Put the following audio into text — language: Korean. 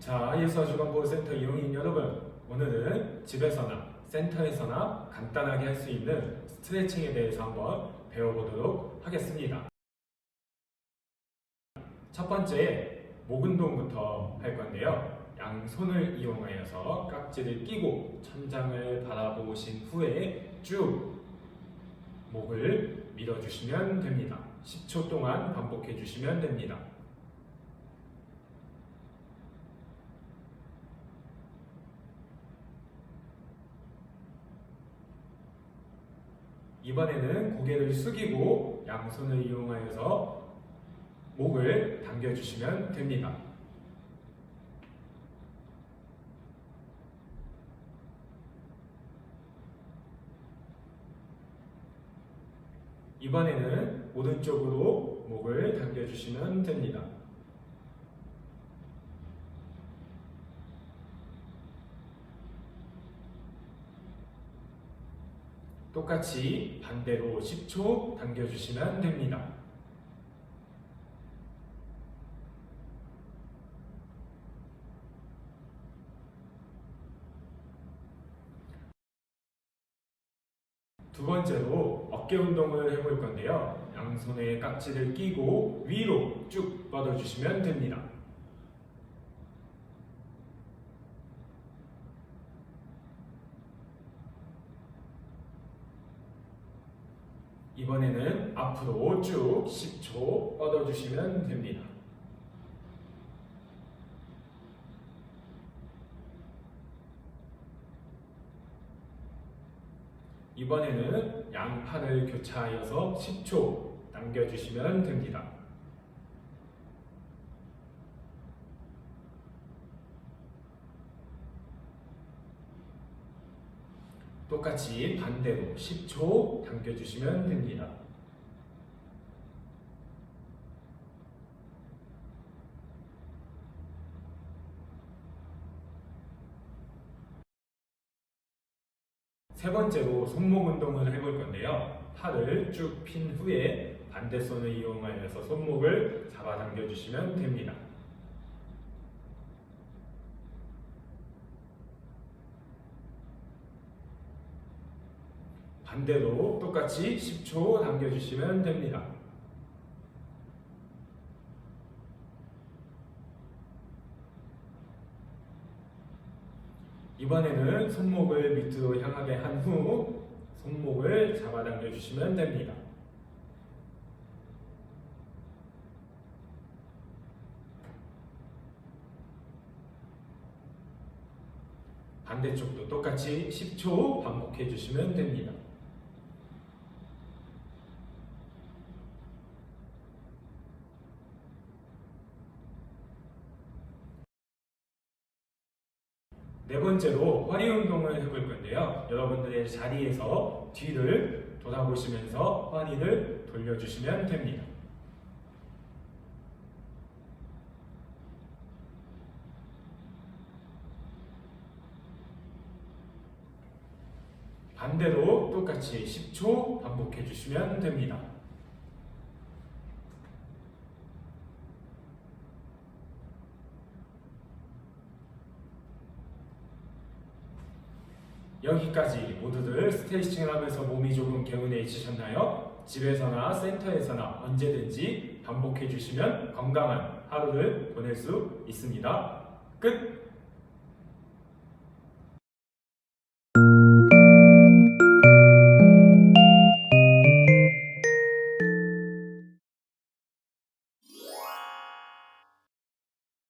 자, 예수아주간보호센터 이용인 여러분, 오늘은 집에서나 센터에서나 간단하게 할 수 있는 스트레칭에 대해서 한번 배워보도록 하겠습니다. 첫 번째, 목 운동부터 할 건데요. 양손을 이용하여서 깍지를 끼고 천장을 바라보신 후에 쭉 목을 밀어주시면 됩니다. 10초 동안 반복해 주시면 됩니다. 이번에는 고개를 숙이고 양손을 이용하여서 목을 당겨주시면 됩니다. 이번에는 오른쪽으로 목을 당겨주시면 됩니다. 똑같이 반대로 10초 당겨주시면 됩니다. 두 번째로 어깨 운동을 해볼 건데요. 양손에 깍지를 끼고 위로 쭉 뻗어주시면 됩니다. 이번에는 앞으로 쭉 10초 뻗어주시면 됩니다. 이번에는 양팔을 교차하여서 10초 당겨주시면 됩니다. 똑같이 반대로 10초 당겨주시면 됩니다. 세 번째로 손목 운동을 해볼 건데요. 팔을 쭉 핀 후에 반대 손을 이용하여서 손목을 잡아당겨 주시면 됩니다. 반대로 똑같이 10초 당겨주시면 됩니다. 이번에는 손목을 밑으로 향하게 한 후 손목을 잡아당겨 주시면 됩니다. 반대쪽도 똑같이 10초 반복해 주시면 됩니다. 네 번째로 허리 운동을 해볼 건데요. 여러분들의 자리에서 뒤를 돌아보시면서 허리를 돌려주시면 됩니다. 반대로 똑같이 10초 반복해 주시면 됩니다. 여기까지 모두들 스트레칭을 하면서 몸이 조금 개운해지셨나요? 집에서나 센터에서나 언제든지 반복해 주시면 건강한 하루를 보낼 수 있습니다. 끝!